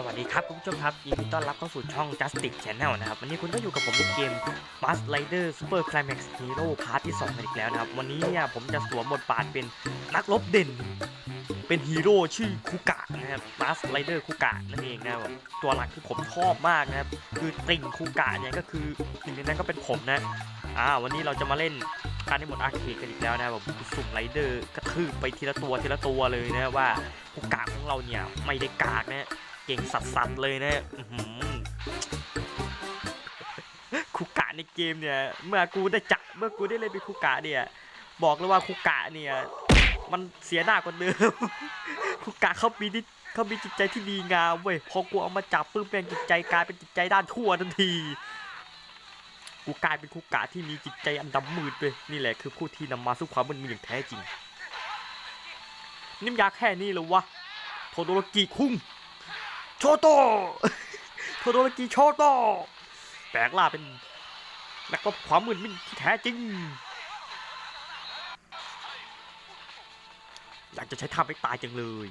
สวัสดีครับคุณผู้ชมครับยินดีต้อนรับเข้าสู่ช่อง Justice Channel นะครับ วันนี้คุณก็อยู่กับผมในเกม Bus Rider Super Climax Hero Part ที่2กันอีกแล้วนะครับ วันนี้เนี่ยผมจะสวมบทบาทเป็นนักรบเด่น เป็นฮีโร่ชื่อคุกะนะครับ Bus Rider คุกะนั่นเองนะครับตัวหลักที่ผมชอบมากนะครับ คือติ่งคุกะเนี่ยก็คือหนึ่งในนั้นก็เป็นผมนะอ่าวันนี้เราจะมาเล่นการในหมดอาร์เคดกันอีกแล้วนะครับสุ่มไรเดอร์กระทืบไปทีละตัวทีละตัวเลยนะว่าคุกะของเราเนี่ยไม่ได้กากนะ เก่งสัสๆเลยนะคุกะในเกมเนี่ย เมื่อกูได้จับเมื่อกูได้เล่นเป็นคุกะเนี่ย บอกเลยว่าคุกะเนี่ย มันเสียหน้ากว่าเดิมคุกะเขามีที่เขามีจิตใจที่ดีงามเว้ยพอกูเอามาจับปื้มเป็นจิตใจกลายเป็นจิตใจด้านชั่วทันทีกูกลายเป็นคุกะที่มีจิตใจอันดำมืดไปนี่แหละคือผู้ที่นำมาซึ่งความมันมีอย่างแท้จริงนิมยาแค่นี้เหรอวะโทโดโรกิคุ้ง โชโตโทโดโรกิโชโตแปลงล่าเป็นนักรบความมืดมิดที่แท้จริง อยากจะใช้ท่าไม่ตายจังเลย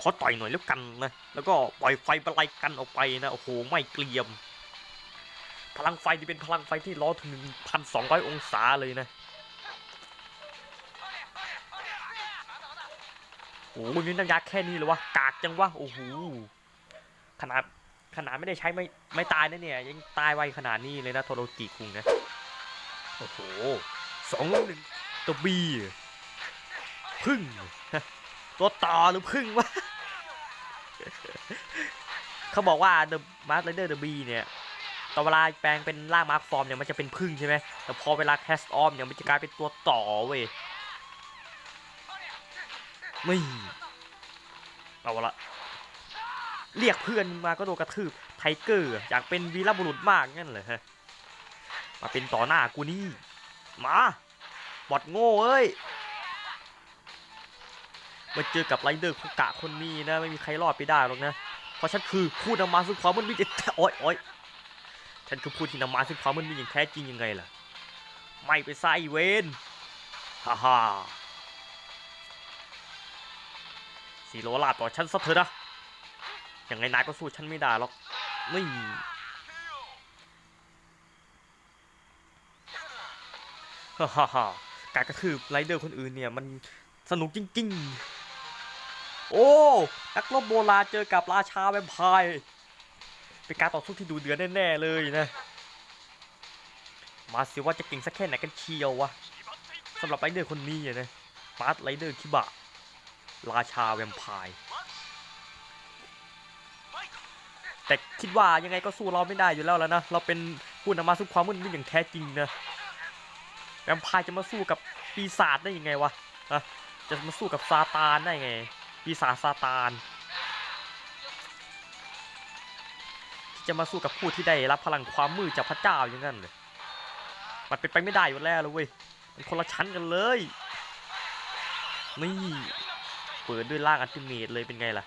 ขอต่อยหน่อยแล้วกันนะ แล้วก็ปล่อยไฟประไลกันออกไปนะ โอ้โห ไม่เกลียม พลังไฟที่เป็นพลังไฟที่ร้อนถึงพันสองร้อยองศาเลยนะ โอ้โหนี่น้ำยาแค่นี้เลยวะกากจังวะโอ้โหขนาดขนาดไม่ได้ใช้ไม่ไม่ตายนะเนี่ยยังตายไวขนาดนี้เลยนะโทโรกิคุงนะโอ้โหสองหนึ่งตัวบีพึ่งตัวต่อหรือพึ่งวะเขาบอกว่า The Mask Rider The Bee เนี่ยตอนเวลาแปลงเป็นร่างมาร์คฟอร์มเนี่ยมันจะเป็นพึ่งใช่ไหมแต่พอเวลาแคสออมเนี่ยมันจะกลายเป็นตัวต่อเว้ย ไม่เอาละเรียกเพื่อนมาก็โดนกระทืบไทเกอร์อยากเป็นวีรบุรุษมากงั้นเหรอฮะมาเป็นต่อหน้ากูนี่มาบอดโง่เอ้ยมาเจอกับไรเดอร์คุกะคนนี้นะไม่มีใครรอดไปได้หรอกนะเพราะฉันคือผู้นำมาซึ่งความมันมีแต่โอ๊ยโอ๊ยฉันคือผู้ที่นำมาซึ่งความมันมีอย่างแท้จริงยังไงล่ะไม่ไปใส่เวนฮ่าฮ่า สีโรลาดต่อฉันซะเถอะนะยังไงนายก็สู้ฉันไม่ได้หรอกไม่ฮ่าฮ่าฮ่าการกระทืบไรเดอร์คนอื่นเนี่ยมันสนุกจริงๆ โอ้ นักรบโบราณเจอกับราชาแวมไพร์เป็นการต่อสู้ที่ดูเดือดแน่ๆเลยนะ มาสิว่าจะเก่งสักแค่ไหนกันเชียววะสำหรับไรเดอร์คนนี้อะนะมาร์ทไรเดอร์คิบะ ราชาแวมไพร์แต่คิดว่ายังไงก็สู้เราไม่ได้อยู่แล้วแล้วนะ เราเป็นผู้นำมาซึ่งความมืดมิดอย่างแท้จริงนะแวมไพร์จะมาสู้กับปีศาจได้ยังไงวะะจะมาสู้กับซาตานได้ไง ปีศาจซาตาน ที่จะมาสู้กับผู้ที่ได้รับพลังความมืดจากพระเจ้าอย่างนั้นเลยมันเป็นไปไม่ได้อยู่แล้วเลยเว้ยมันคนละชั้นกันเลย นี่ เปิดด้วยล่างอัลติเมทเลยเป็นไงล่ะ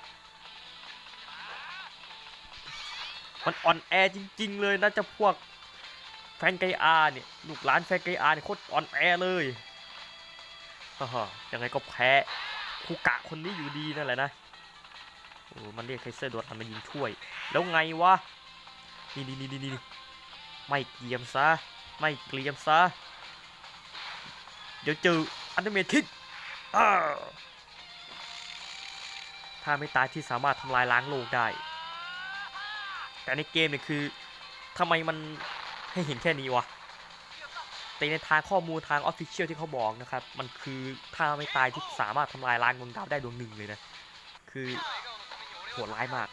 มันอ่อนแอจริง ๆ เลยนะเจะพวกแฟนไกอาเนี่ยลูกหลานแฟนไกอาเนี่ยโคตรอ่อนแอเลยฮ่ายังไงก็แพ้คูกะคนนี้อยู่ดีนั่นแหละนะโอ้มันเรียกไคเซอร์โดดมันมายิงช่วย แล้วไงวะ นี่นี่นี่นี่ไม่เกรียมซะ ไม่เกรียมซะ เดี๋ยวเจออันเดเมทิกอ้า ถ้าไม่ตายที่สามารถทำลายล้างโลกได้ แต่ในเกมเนี่ยคือทำไมมันให้เห็นแค่นี้วะ แต่ในทางข้อมูลทางออฟฟิเชียลที่เขาบอกนะครับ มันคือถ้าไม่ตายที่สามารถทำลายล้างดวงดาวได้ดวงหนึ่งเลยนะ คือโหดร้ายมาก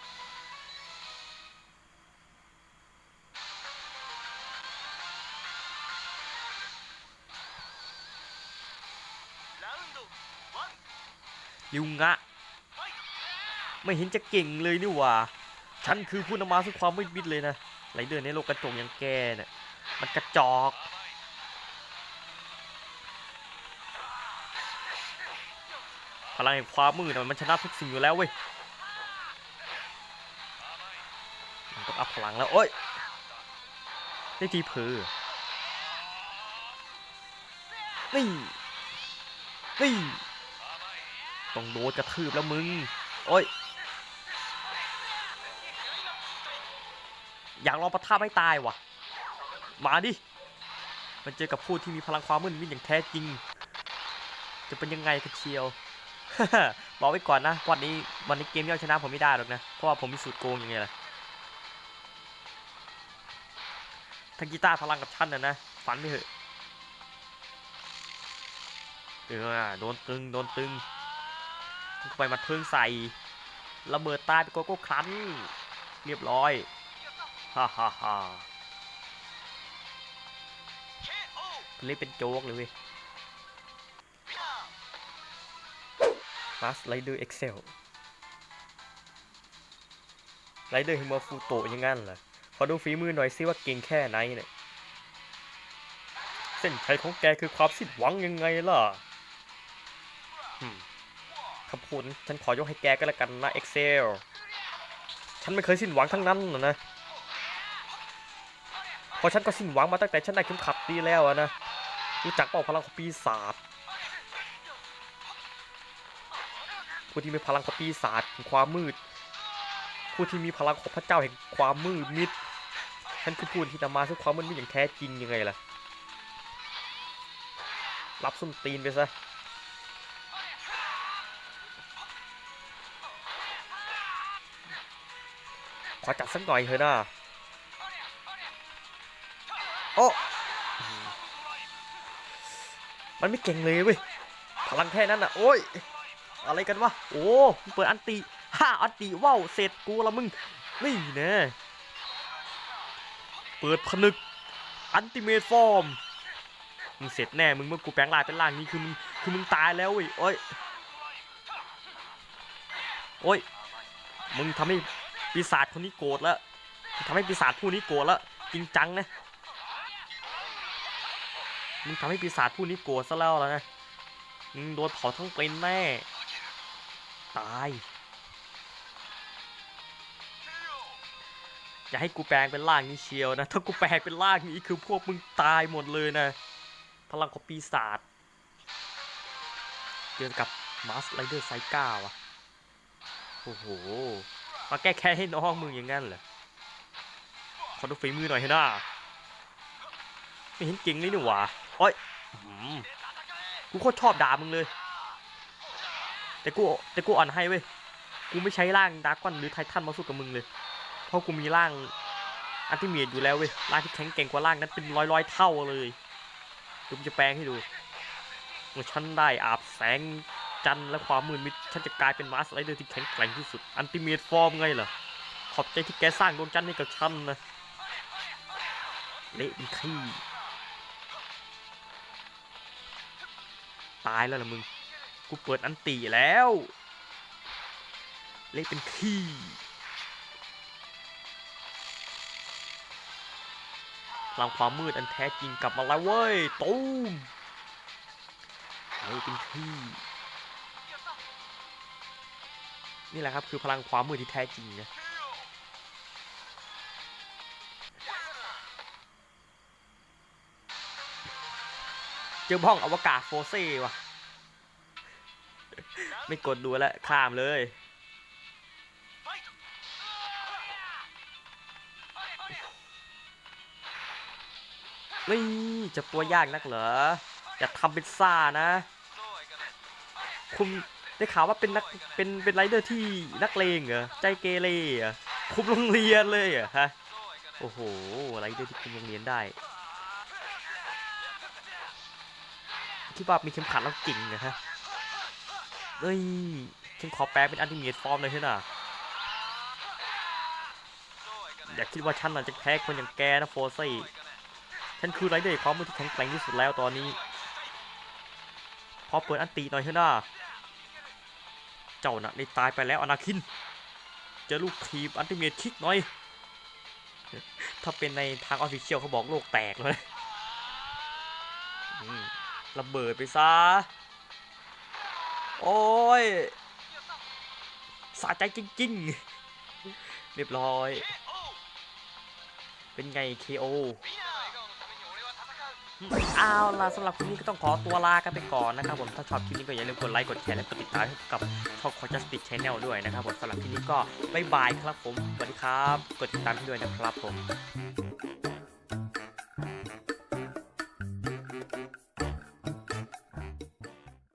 ลิวงะ ไม่เห็นจะเก่งเลยนี่หว่า ฉันคือผู้นำมาซึ่งความมืดมิดเลยนะไรเดอร์ในโลกกระจกอย่างแกเนี่ยมันกระจอกพลังแห่งความมืดมันชนะทุกสิ่งอยู่แล้วเว้ยมันต้องอัพพลังแล้วโอ้ยได้ทีเพอนี่นี่ต้องโดนกระทืบแล้วมึง โอ้ย อยากลองประทับให้ตายวะมาดิ มันเจอกับผู้ที่มีพลังความมืดมิดอย่างแท้จริง จะเป็นยังไงกันเชียวบอกไว้ก่อนนะวันนี้วันนี้เกมนี้เอาชนะผมไม่ได้หรอกนะ เพราะว่าผมมีสูตรโกงอย่างไงล่ะถ้ากีตาร์พลังกับฉันนะนะ ฝันไม่เหอะเออโดนตึง โดนตึงเข้าไปมาเทิงใส่ระเบิดตายไปโกโก้ครันเรียบร้อย ฮ่าฮ่าฮ่าเล่นเป็นโจ๊กเลยเว้ย Fast Rider Excel ไรเดอร์ฮิมาฟูโตยังงั้นเหรอขอดูฝีมือหน่อยซิว่าเก่งแค่ไหนเนี่ย เส้นชัยของแกคือความสิ้นหวังยังไงล่ะอืมคำพูดนั้นฉันขอยกให้แกก็แล้วกันนะ Excel ฉันไม่เคยสิ้นหวังทั้งนั้นนะนะ ราะฉันก็สิ้นหวังมาตั้งแต่ฉันได้เข็มขัดดีแล้วนะรู้จักเป่าพลังของปีศาจผู้ที่มีพลังของปีศาจแห่งความมืด ผู้ที่มีพลังของพระเจ้าแห่งความมืดมิดฉันคือผู้ที่นำมาซึ่งความมืดมิดอย่างแท้จริงยังไงล่ะรับส้นตีนไปซะขอจัดสักหน่อยเถอะนะ โอ้มันไม่เก่งเลยเว้ย พลังแค่นั้นอะ โอ้ย อะไรกันวะ โอ้เปิดอันติห้าอันติว้าว เสร็จกูละมึง นี่แนะเปิดผนึก อันติเมทฟอร์ม มึงเสร็จแน่ มึงเมื่อกูแปลงร่างเป็นร่างนี้คือมึง คือมึงตายแล้วเว้ย โอ้ย โอ้ย มึงทำให้ปีศาจคนนี้โกรธแล้วทำให้ปีศาจผู้นี้โกรธแล้ว จริงจังนะ มึงทำให้ปีศาจผู้นี้โกรธซะแล้วแล้วนะมึงโดนเผาทั้งเป็นแน่ ตาย อย่าให้กูแปลงเป็นร่างนี้เชียวนะ ถ้ากูแปลงเป็นร่างนี้คือพวกมึงตายหมดเลยนะ พลังของปีศาจเจอกับมาสไ r เดอร์ไซก้าวะโอ้โห มาแก้แค้นให้น้องมึงอย่างงั้นเหรอ ขอดูฝีมือหน่อยให้หน้าไม่เห็นเก่งเลยนี่หว่า โอ้ยกูโคตรชอบด่ามึงเลย แต่กูแต่กูอ่อนให้เว้ย กูไม่ใช้ร่างดาร์กอนหรือไททันมาสู้กับมึงเลย เพราะกูมีร่างอันติเมียอยู่แล้วเว้ย ร่างที่แข็งแกร่งกว่าร่างนั้นเป็นร้อยร้อยเท่าเลยเดี๋ยวกูจะแปลงให้ดูเมื่อฉันได้อาบแสงจันทร์และความมืดมิดฉันจะกลายเป็นมาสไลเดอร์ที่แข็งแกร่งที่สุด อันติเมียฟอร์มไงล่ะขอบใจที่แกสร้างดวงจันทร์ให้กับฉันนะเละเป็นขี้ ตายแล้วล่ะมึง กูเปิดอันตีแล้ว เละเป็นขี้พลังความมืดอันแท้จริงกลับมาแล้วเว้ยตูมเละเป็นขี้นี่แหละครับคือพลังความมืดที่แท้จริงนะ เจอบ้องอวกาศโฟเซ่ว่ะ ไม่กดดูแล้วข้ามเลย นี่จะตัวยากนักเหรอ อย่าทำเป็นซ่านะ คุณได้ข่าวว่าเป็นนักเป็นเป็นไรเดอร์ที่นักเลงเหรอ ใจเกเรเหรอคุมโรงเรียนเลยเหรอฮะ โอ้โหไรเดอร์ที่คุมโรงเรียนได้ คิดว่ามีเข็มขัดแล้วเก่งนะฮะเอ้ยฉันขอแปลเป็นอันติเมียฟอร์มเลยเถอะนะอย่าคิดว่าฉันน่ะจะแพ้คนอย่างแกนะโฟซี่ฉันคือไรเดอร์ความมือที่แข็งแกร่งที่สุดแล้วตอนนี้ พอเปิดอันตีหน่อยเถอะนะเจ้าน่ะได้ตายไปแล้วอนาคิน เจอลูกทีมอันติเมียคิกหน่อย ถ้าเป็นในทางออฟฟิเชียลเขาบอกโลกแตกเลย ระเบิดไปซะ โอ้ยสะใจจริงๆ เรียบร้อย เป็นไง KO เอาล่ะสำหรับคลิปนี้ก็ต้องขอตัวลากันไปก่อนนะครับผมถ้าชอบคลิปนี้ก็อย่าลืมกดไลค์กดแชร์และกดติดตามให้กับช่องของ Justice Channel ด้วยนะครับผมสำหรับคลิปนี้ก็บ๊ายบายครับผมสวัสดีครับ กดติดตามด้วยนะครับผม